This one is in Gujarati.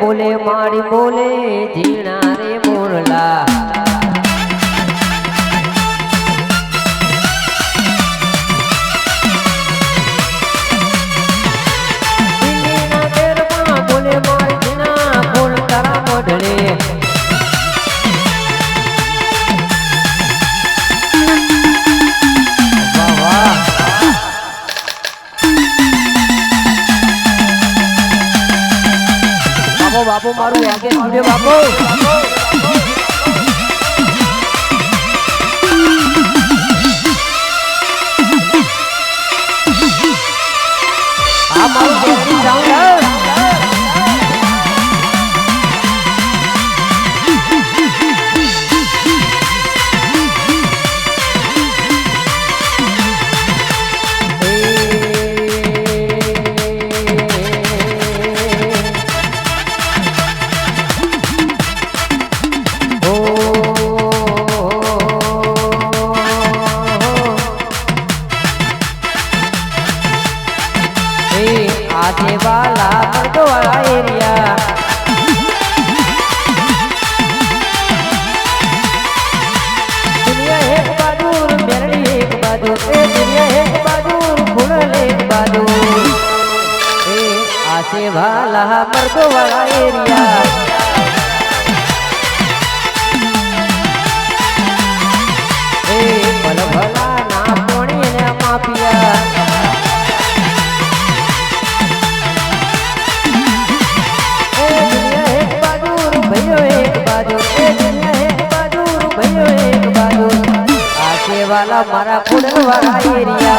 બોલે મારી બોલે જીણા રે મોરલા. બાપો બાપો મારું યાગે સ્ટુડિયો બાપો આ મારું આજે વાલા બરડોવાળા એરિયા. દુનિયા એક બાજુ, મેરડી એક બાજુ, એ દુનિયા એક એરિયા. ભલા ના પોણી ને માફિયા. આ કેવાલા મારા કુડલ વાળા એરિયા.